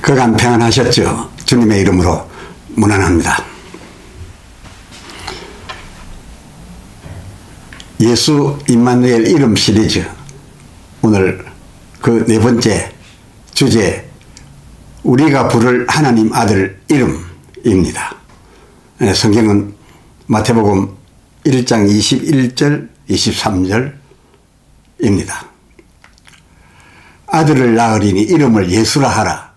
그간 평안하셨죠? 주님의 이름으로 문안합니다. 예수 임마누엘 이름 시리즈 오늘 그 네 번째 주제 우리가 부를 하나님 아들 이름입니다. 예, 성경은 마태복음 1장 21절 23절입니다. 아들을 낳으리니 이름을 예수라 하라.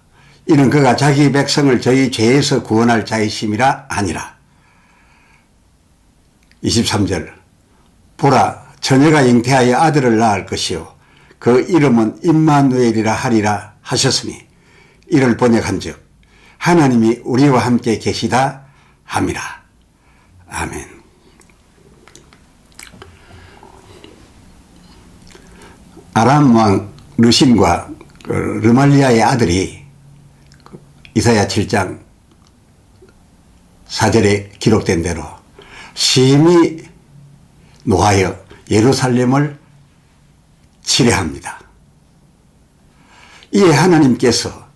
이는 그가 자기 백성을 저희 죄에서 구원할 자이심이라 아니라. 23절 보라 처녀가 잉태하여 아들을 낳을 것이요 그 이름은 임마누엘이라 하리라 하셨으니 이를 번역한 즉 하나님이 우리와 함께 계시다 함이라. 아멘. 아람 왕 르신과 그 르말리아의 아들이 그 이사야 7장 4절에 기록된 대로 심히 노하여 예루살렘을 치례합니다. 이에 하나님께서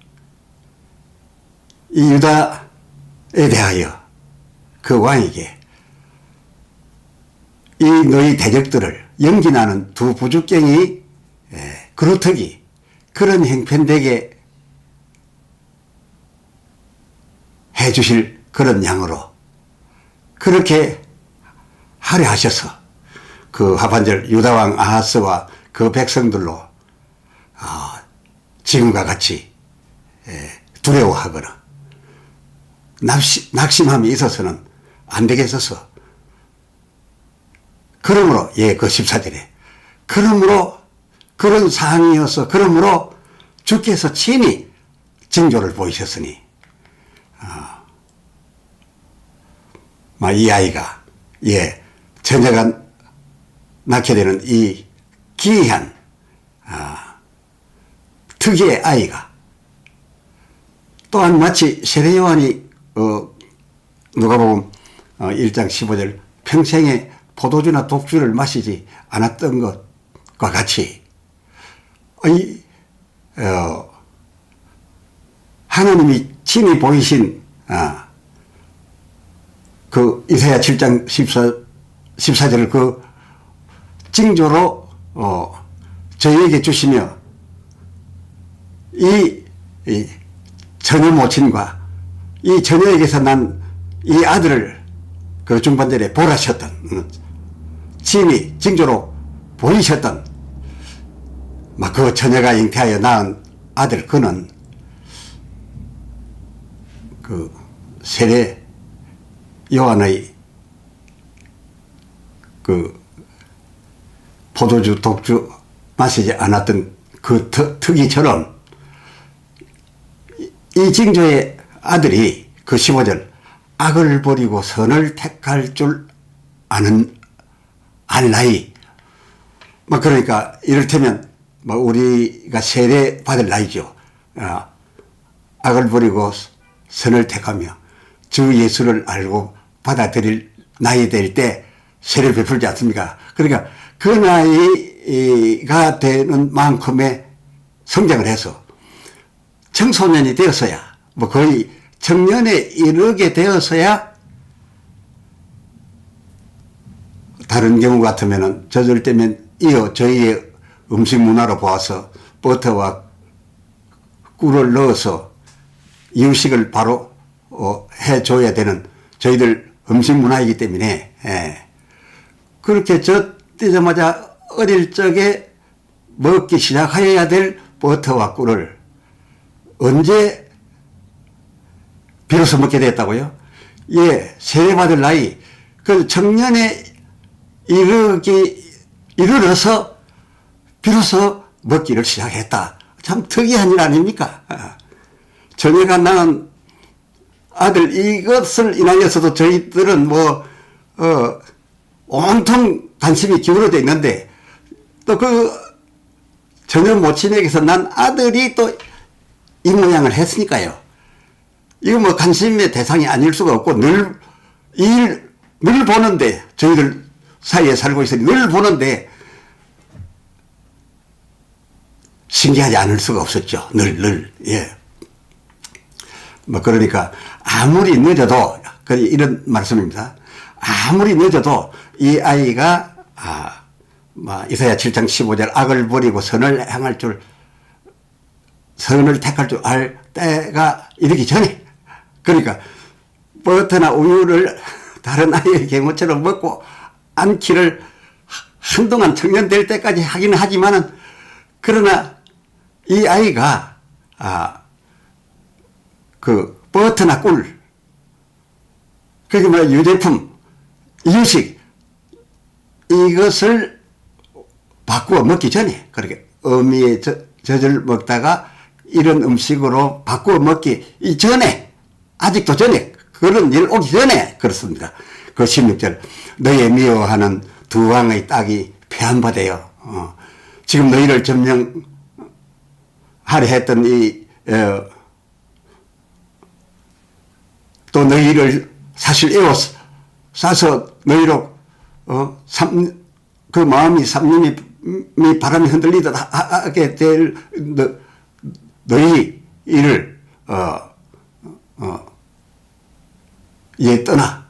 이 유다에 대하여 그 왕에게 이 너희 대적들을 연기나는 두 부죽갱이 예, 그루터기 그런 행편되게 해 주실 그런 양으로 그렇게 하려 하셔서 그 하반절 유다왕 아하스와 그 백성들로 어, 지금과 같이 예, 두려워하거나 낙심, 낙심함이 있어서는 안 되겠어서 그러므로 예그 14절에 그러므로 그런 상황이어서 그러므로 주께서 친히 징조를 보이셨으니 어, 이 아이가 예 처녀가 낳게 되는 이 기이한 아, 특이의 아이가 또한 마치 세례 요한이 어, 누가 보면 어, 1장 15절 평생에 포도주나 독주를 마시지 않았던 것과 같이 이 어, 하나님이 친히 보이신 아, 그 이사야 7장 14, 14절을 그 징조로 어, 저희에게 주시며 이, 이 처녀 모친과 이 처녀에게서 난 이 아들을 그 중반절에 보라셨던 음, 친히 징조로 보이셨던 막 그 처녀가 잉태하여 낳은 아들 그는 그 세례 요한의 그 포도주 독주 마시지 않았던 그 트, 특이처럼 이 징조의 아들이 그 15절 악을 버리고 선을 택할 줄 아는 알 나이 뭐 그러니까 이를테면 뭐 우리가 세례 받을 나이죠. 어, 악을 버리고 선을 택하며 주 예수를 알고 받아들일 나이 될 때 세례를 베풀지 않습니까? 그러니까 그 나이가 되는 만큼의 성장을 해서 청소년이 되었어야 뭐 거의 청년에 이르게 되어서야 다른 경우 같으면은 저절 때면 이어 저희의 음식 문화로 보아서 버터와 꿀을 넣어서 이유식을 바로 어, 해줘야 되는 저희들 음식 문화이기 때문에 예. 그렇게 저 뜨자마자 어릴 적에 먹기 시작하여야 될 버터와 꿀을 언제 비로소 먹게 됐다고요? 예, 세례받을 나이, 그 청년에 이르기, 이르러서 비로소 먹기를 시작했다. 참 특이한 일 아닙니까? 전혀가 낳은 아들 이것을 인하여서도 저희들은 뭐, 어, 온통 관심이 기울어져 있는데 또 그 전혀 모친에게서 난 아들이 또 이 모양을 했으니까요. 이거 뭐 관심의 대상이 아닐 수가 없고 늘, 일, 늘 보는데 저희들 사이에 살고 있으니 늘 보는데 신기하지 않을 수가 없었죠. 늘, 늘, 예. 뭐 그러니까 아무리 늦어도 그 이런 말씀입니다. 아무리 늦어도 이 아이가 아, 뭐 이사야 7장 15절 악을 버리고 선을 향할 줄 선을 택할 줄 알 때가 이르기 전에 그러니까 버터나 우유를 다른 아이의 경우처럼 먹고 않기를 한동안 청년 될 때까지 하기는 하지만은 그러나 이 아이가 아그 버터나 꿀 그게 뭐 유제품 이유식 이것을 바꾸어 먹기 전에 그렇게 어미의 저, 젖을 먹다가 이런 음식으로 바꾸어 먹기 이전에 아직도 전에 그런 일 오기 전에 그렇습니다. 그 16절 너의 미워하는 두 왕의 딸이 폐한바되어 어. 지금 너희를 점령하려 했던 이 어, 또 너희를 사실 에워 싸서 너희로 어, 삼, 그 마음이 삼림이 이 바람이 흔들리듯 하게 될 너, 너희 이를 어, 어, 예 떠나.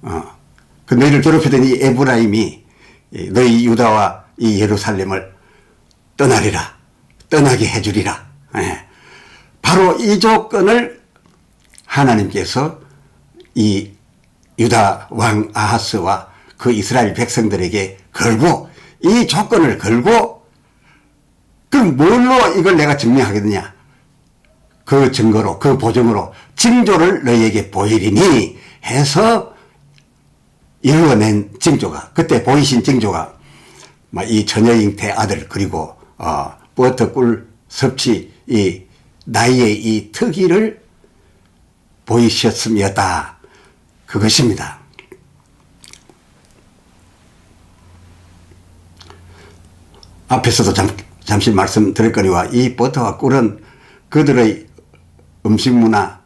어, 그 너희를 괴롭히던 이 에브라임이 이 너희 유다와 이 예루살렘을 떠나리라. 떠나게 해주리라. 예. 바로 이 조건을 하나님께서 이 유다 왕 아하스와 그 이스라엘 백성들에게 걸고 이 조건을 걸고 그럼 뭘로 이걸 내가 증명하겠느냐? 그 증거로 그 보증으로 징조를 너희에게 보이리니 해서 이루어낸 징조가 그때 보이신 징조가 막이 처녀잉태 아들 그리고 어 버터꿀 섭취 이 나이의 이 특이를 보이셨음이었다 그것입니다. 앞에서도 잠, 잠시 말씀드렸거니와 이 버터와 꿀은 그들의 음식 문화,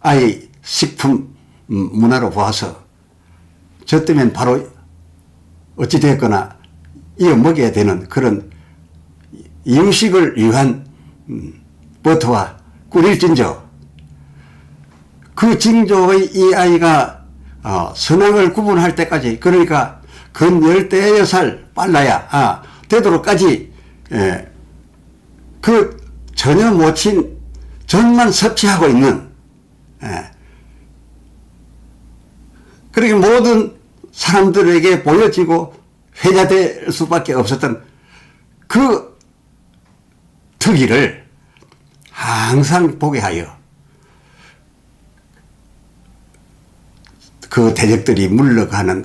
아예 식품 음, 문화로 보아서 저 때면 바로 어찌되었거나 이어 먹여야 되는 그런 이유식을 위한 음, 버터와 꿀일진저 그 징조의 이 아이가 어, 선악을 구분할 때까지 그러니까 근 열대여 살 빨라야 아, 되도록까지 예, 그 전혀 못친 전만 섭취하고 있는 예, 그렇게 모든 사람들에게 보여지고 회자될 수밖에 없었던 그 특이를 항상 보게 하여 그 대적들이 물러가는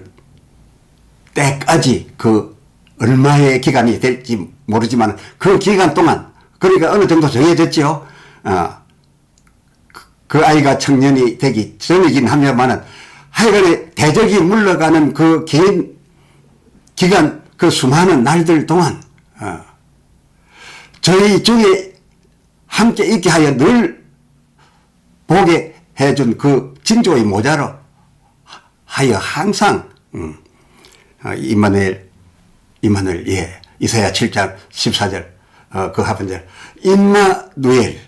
때까지 그 얼마의 기간이 될지 모르지만 그 기간 동안 그러니까 어느 정도 정해졌죠. 어, 그- 그 아이가 청년이 되기 전이긴 합니다만은 하여간에 대적이 물러가는 그 긴 기간 그 수많은 날들 동안 어, 저희 중에 함께 있게 하여 늘 보게 해준 그 징조의 모자로 하여 항상 음, 어, 이만엘 이만엘 예 이사야 7장 14절 어, 그 하반절 임마누엘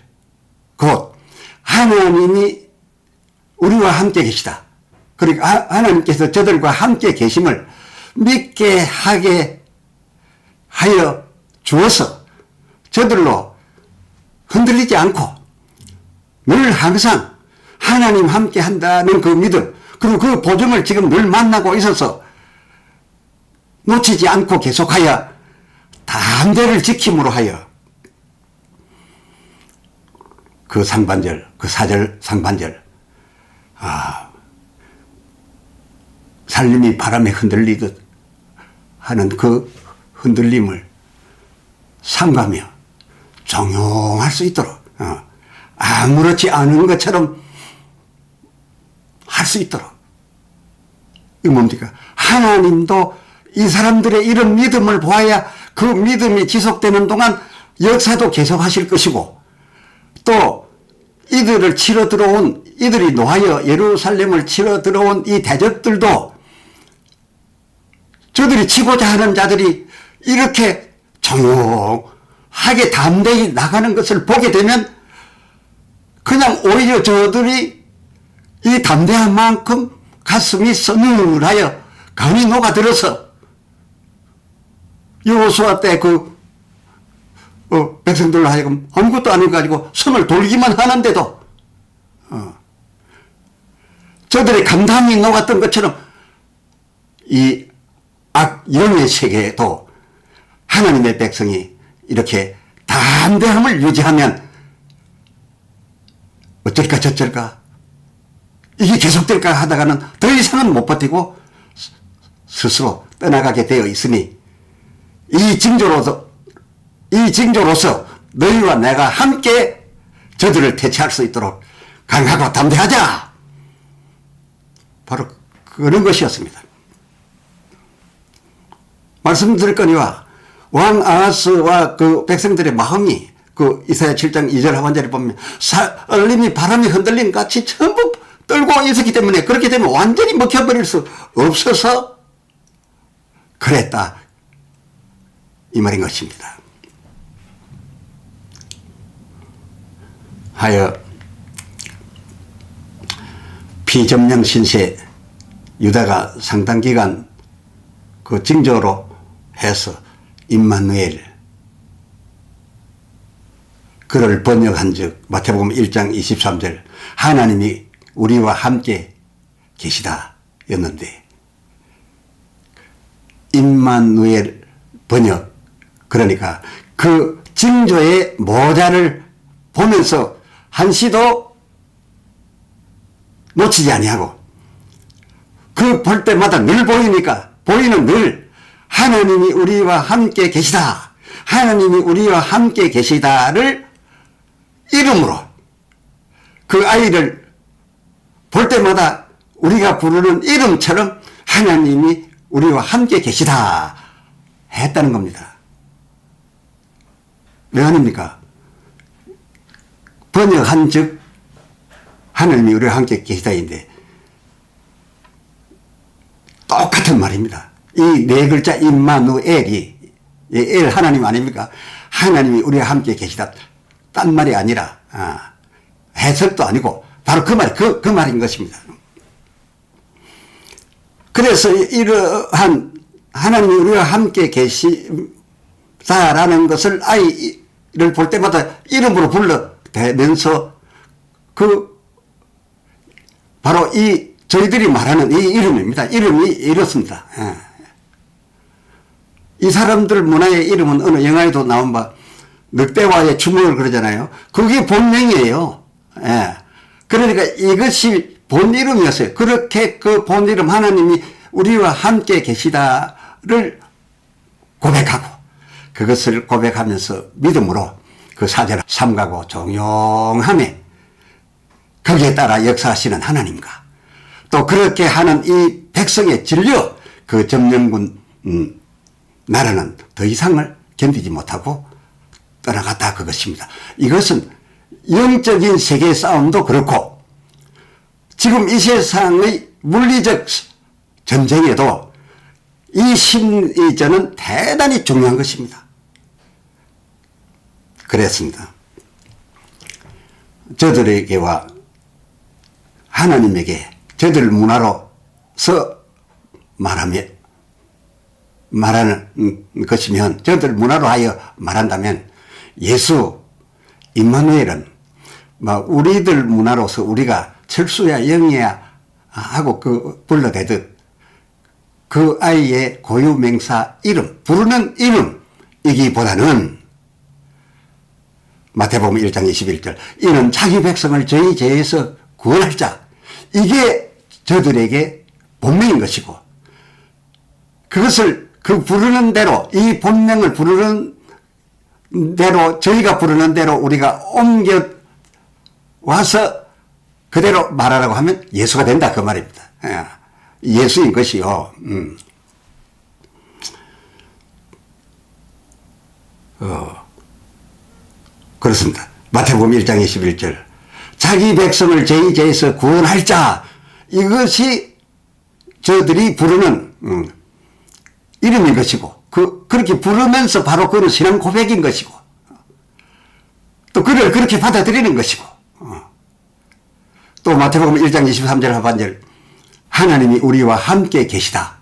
곧 하나님이 우리와 함께 계시다. 그러니까 하- 하나님께서 저들과 함께 계심을 믿게 하게 하여 주어서 저들로 흔들리지 않고 늘 항상 하나님 함께 한다는 그 믿음 그리고 그 보증을 지금 늘 만나고 있어서 놓치지 않고 계속하여 담대를 지킴으로 하여 그 상반절 그 사절 상반절 아 살림이 바람에 흔들리듯 하는 그 흔들림을 삼가며 정용할 수 있도록 어, 아무렇지 않은 것처럼 할 수 있도록. 이 뭡니까? 하나님도 이 사람들의 이런 믿음을 보아야 그 믿음이 지속되는 동안 역사도 계속하실 것이고 또 이들을 치러 들어온 이들이 노하여 예루살렘을 치러 들어온 이 대적들도 저들이 치고자 하는 자들이 이렇게 조용하게 담대히 나가는 것을 보게 되면 그냥 오히려 저들이 이 담대한 만큼 가슴이 서늘하여 간이 녹아들어서 여호수아 때그 어, 백성들로 하여금 아무것도 아닌 거 가지고 손을 돌기만 하는데도 어, 저들의 감당이 녹았던 것처럼 이 악영의 세계에도 하나님의 백성이 이렇게 담대함을 유지하면 어쩔까 저쩔까 이게 계속될까 하다가는 더 이상은 못 버티고 스- 스스로 떠나가게 되어 있으니 이 징조로서 이 징조로서 너희와 내가 함께 저들을 대체할 수 있도록 강하고 담대하자. 바로 그런 것이었습니다. 말씀드렸거니와 왕 아하스와 그 백성들의 마음이 그 이사야 7장 2절 하반절에 보면 살림이 바람이 흔들림 같이 전부 떨고 있었기 때문에 그렇게 되면 완전히 먹혀버릴 수 없어서 그랬다. 이 말인 것입니다. 하여 피점령 신세 유다가 상당 기간 그 징조로 해서 임마누엘 그를 번역한 즉 마태복음 1장 23절 하나님이 우리와 함께 계시다 였는데 임마누엘 번역 그러니까 그 징조의 모자를 보면서 한시도 놓치지 아니하고 그 볼 때마다 늘 보이니까 보이는 늘 하나님이 우리와 함께 계시다. 하나님이 우리와 함께 계시다를 이름으로 그 아이를 볼 때마다 우리가 부르는 이름처럼 하나님이 우리와 함께 계시다 했다는 겁니다. 왜 아닙니까? 번역한 즉 하나님이 우리와 함께 계시다인데 똑같은 말입니다. 이 네 글자 임마누엘이 이엘 하나님 아닙니까? 하나님이 우리와 함께 계시다. 딴 말이 아니라 아, 해석도 아니고 바로 그 말, 그, 그 말인 것입니다. 그래서 이러한 하나님이 우리와 함께 계시다라는 것을 아이를 볼 때마다 이름으로 불러 대면서 그 바로 이 저희들이 말하는 이 이름입니다. 이름이 이렇습니다. 예. 이 사람들 문화의 이름은 어느 영화에도 나온 바 늑대와의 추모를 그러잖아요. 그게 본명이에요. 예. 그러니까 이것이 본 이름이었어요. 그렇게 그 본 이름 하나님이 우리와 함께 계시다를 고백하고 그것을 고백하면서 믿음으로 그 사제를 삼가고 종용함에 거기에 따라 역사하시는 하나님과 또 그렇게 하는 이 백성의 진료 그 점령군 음, 나라는 더 이상을 견디지 못하고 떠나갔다 그것입니다. 이것은 영적인 세계 싸움도 그렇고 지금 이 세상의 물리적 전쟁에도 이 심리전은 대단히 중요한 것입니다. 그랬습니다. 저들에게와 하나님에게 저들 문화로서 말하며 말하는 것이면 저들 문화로 하여 말한다면 예수 임마누엘은 막 우리들 문화로서 우리가 철수야 영이야 하고 그 불러대듯 그 아이의 고유 명사 이름 부르는 이름이기보다는 마태복음 1장 21절 이는 자기 백성을 저희 죄에서 구원할 자. 이게 저들에게 본명인 것이고 그것을 그 부르는 대로 이 본명을 부르는 대로 저희가 부르는 대로 우리가 옮겨 와서 그대로 말하라고 하면 예수가 된다 그 말입니다. 예. 예수인 것이요. 음. 어. 그렇습니다. 마태복음 1장 21절. 자기 백성을 죄의 죄에서 구원할 자. 이것이 저들이 부르는 음, 이름인 것이고 그 그렇게 부르면서 바로 그는 신앙 고백인 것이고 또 그를 그렇게 받아들이는 것이고 어. 또 마태복음 1장 23절 하반절 하나님이 우리와 함께 계시다.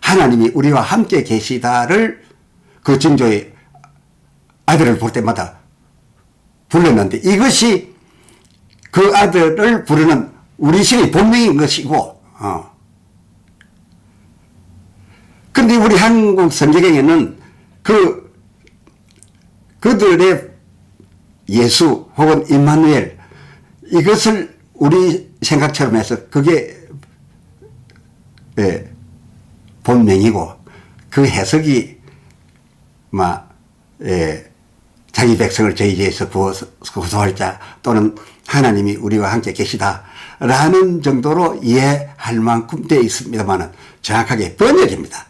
하나님이 우리와 함께 계시다를 그 증조의 아들을 볼 때마다 불렀는데 이것이 그 아들을 부르는 우리 신의 본명인 것이고, 어. 근데 우리 한국 성경에는 그, 그들의 예수 혹은 임마누엘 이것을 우리 생각처럼 해서 그게 예, 본명이고 그 해석이 막 예, 자기 백성을 저희 죄에서 구워서 구소할 자 또는 하나님이 우리와 함께 계시다라는 정도로 이해할 만큼 되어 있습니다만은 정확하게 번역입니다.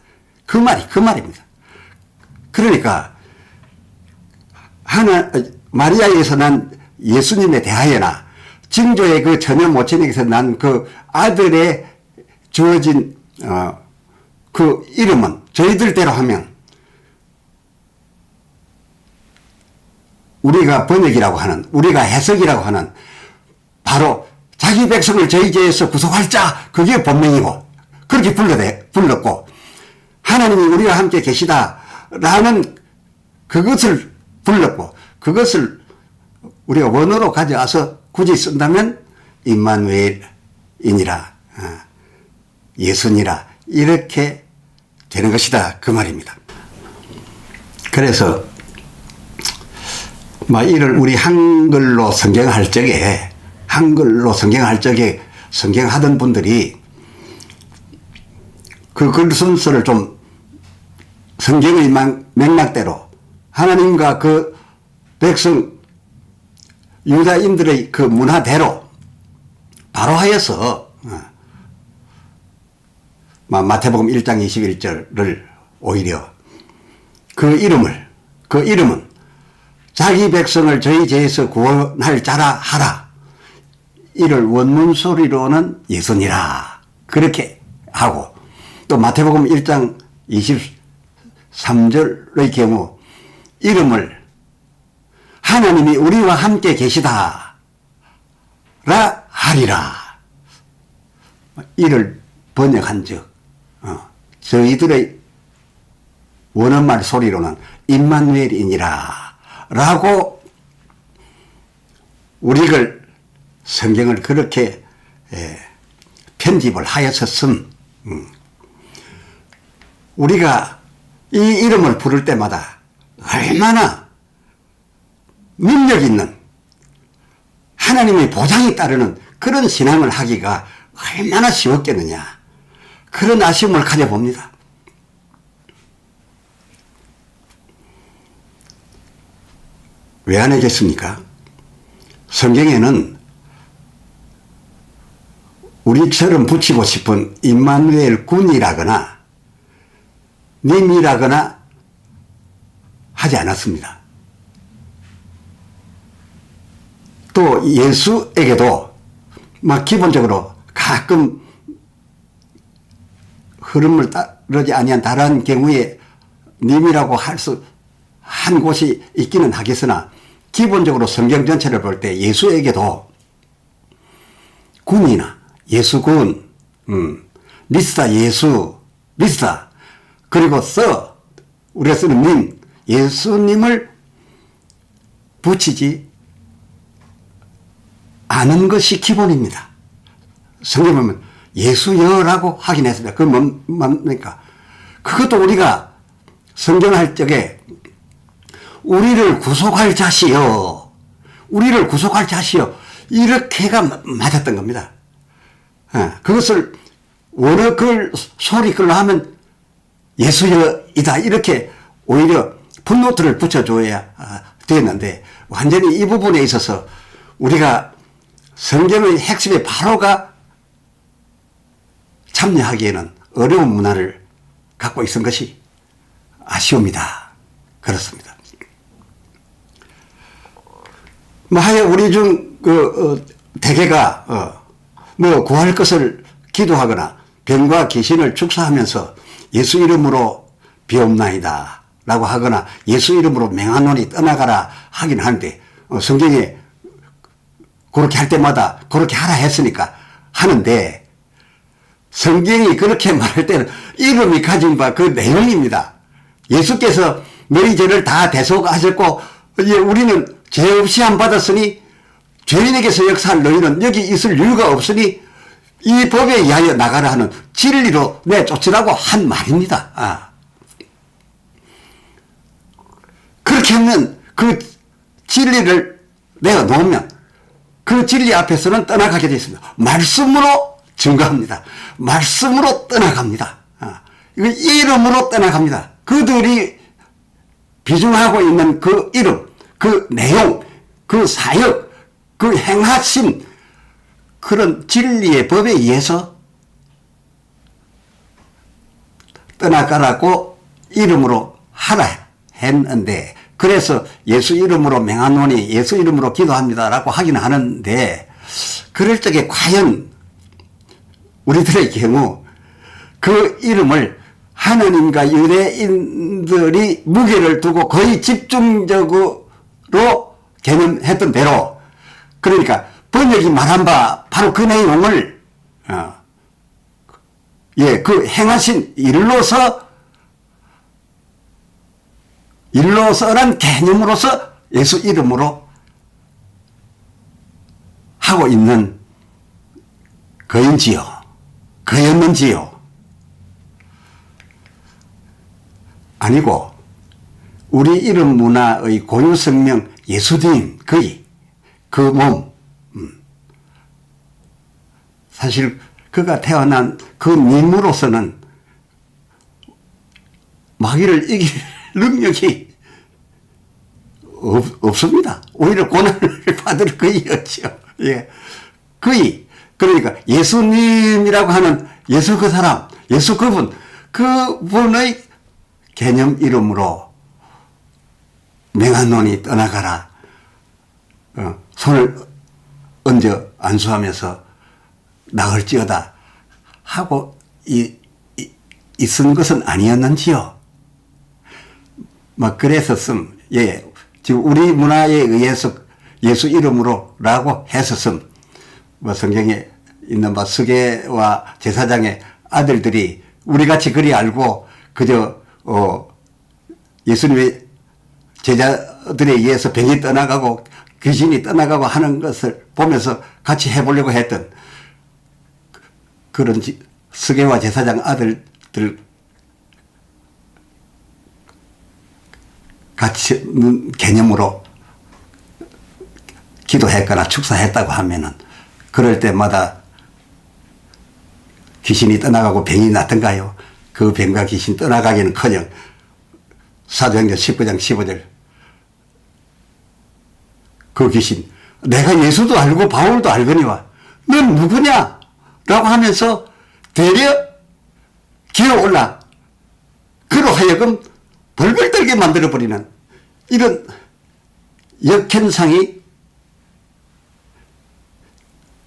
그 말이 그 말입니다. 그러니까 하나 마리아에서 난 예수님에 대하여나 증조의 그 처녀 모친에게서 난 그 아들의 주어진 어, 그 이름은 저희들대로 하면 우리가 번역이라고 하는 우리가 해석이라고 하는 바로 자기 백성을 저희 죄에서 구속할 자 그게 본명이고 그렇게 불러대, 불렀고 하나님이 우리와 함께 계시다라는 그것을 불렀고 그것을 우리가 원어로 가져와서 굳이 쓴다면 임마누엘이니라 어, 예수니라 이렇게 되는 것이다 그 말입니다. 그래서 막 이를 우리 한글로 성경할 적에 한글로 성경할 적에 성경하던 분들이 그 글 순서를 좀 성경의 망- 맥락대로 하나님과 그 백성 유다인들의 그 문화대로 바로 하여서 어, 마- 마태복음 1장 21절을 오히려 그 이름을 그 이름은 자기 백성을 저희 죄에서 구원할 자라 하라. 이를 원문 소리로는 예수니라. 그렇게 하고 또 마태복음 1장 23절의 경우 이름을 하나님이 우리와 함께 계시다. 라 하리라. 이를 번역한 적, 어, 저희들의 원어말 소리로는 임마누엘이니라. 라고 우리를 성경을 그렇게 예, 편집을 쓴 음. 우리가 이 이름을 부를 때마다 얼마나 능력 있는 하나님의 보장이 따르는 그런 신앙을 하기가 얼마나 쉬웠겠느냐 그런 아쉬움을 가져봅니다. 왜 안 하겠습니까? 성경에는 우리처럼 붙이고 싶은 임마누엘 군이라거나 님이라거나 하지 않았습니다. 또 예수에게도 막 기본적으로 가끔 흐름을 따르지 아니한 다른 경우에 님이라고 할 수 한 곳이 있기는 하겠으나 기본적으로 성경 전체를 볼 때 예수에게도 군이나 예수군, 음, 미스터 예수, 미스터 그리고 서 우리가 쓰는 님 예수님을 붙이지 않은 것이 기본입니다. 성경 보면 예수여라고 하긴 했습니다. 그 뭔, 뭡니까? 그것도 우리가 성경할 적에 우리를 구속할 자시여, 우리를 구속할 자시여, 이렇게가 마- 맞았던 겁니다. 예, 그것을 원어 글, 소리 글로 하면 예수여이다. 이렇게 오히려 분노트를 붙여줘야 아, 되었는데, 완전히 이 부분에 있어서 우리가 성경의 핵심에 바로가 참여하기에는 어려운 문화를 갖고 있은 것이 아쉬웁니다. 그렇습니다. 뭐 하여 우리 중그 어, 대개가 어, 뭐 구할 것을 기도하거나 병과 귀신을 축사하면서 예수 이름으로 비옵나이다 라고 하거나 예수 이름으로 맹한론이 떠나가라 하긴 하는데 어, 성경에 그렇게 할 때마다 그렇게 하라 했으니까 하는데 성경이 그렇게 말할 때는 이름이 가진 바 그 내용입니다. 예수께서 너희 죄를 다 대속하셨고 이제 우리는 죄 없이 안 받았으니 죄인에게서 역사할 너희는 여기 있을 이유가 없으니 이 법에 의하여 나가라 하는 진리로 내쫓으라고 한 말입니다. 아. 그렇게 하면 그 진리를 내가 놓으면 그 진리 앞에서는 떠나가게 되어 있습니다. 말씀으로 증거합니다. 말씀으로 떠나갑니다. 아, 이거 이름으로 떠나갑니다. 그들이 비중하고 있는 그 이름, 그 내용, 그 사역, 그 행하심, 그런 진리의 법에 의해서 떠나가라고 이름으로 하라 했는데 그래서 예수 이름으로 맹하노니 예수 이름으로 기도합니다라고 하긴 하는데 그럴 적에 과연 우리들의 경우 그 이름을 하나님과 유대인들이 무게를 두고 거의 집중적으로 개념했던 대로 그러니까 번역이 말한 바 바로 그 내용을 어, 예, 그 행하신 일로서 일로서란 개념으로서 예수 이름으로 하고 있는 거인지요? 거였는지요? 아니고 우리 이름 문화의 고유 성명 예수님 그이 그 몸 음. 사실 그가 태어난 그 님으로서는 마귀를 이길 능력이 없, 없습니다. 오히려 고난을 받을 거이였죠. 예. 거의. 그러니까 예수님이라고 하는 예수 그 사람, 예수 그분, 그분의 개념 이름으로 맹한논이 떠나가라. 어, 손을 얹어 안수하면서 나을지어다 하고 이, 이, 있은 것은 아니었는지요. 막 그랬었음. 예. 지금 우리 문화에 의해서 예수 이름으로라고 했었음. 뭐 성경에 있는 바 스게와 제사장의 아들들이 우리 같이 그리 알고 그저 어 예수님의 제자들에 의해서 병이 떠나가고 귀신이 떠나가고 하는 것을 보면서 같이 해보려고 했던 그런 스게와 제사장 아들들 같이 개념으로 기도했거나 축사했다고 하면은 그럴 때마다 귀신이 떠나가고 병이 났던가요? 그 병과 귀신 떠나가기는 커녕 사도행전 19장 15절 그 귀신 내가 예수도 알고 바울도 알거니와 넌 누구냐? 라고 하면서 되려 기어올라 그로 하여금 벌벌 떨게 만들어버리는 이런 역현상이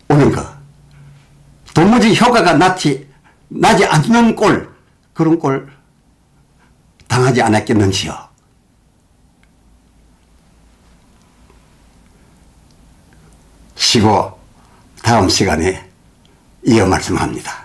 오는 거. 도무지 효과가 나지, 나지 않는 꼴, 그런 꼴 당하지 않았겠는지요. 쉬고 다음 시간에 이어 말씀합니다.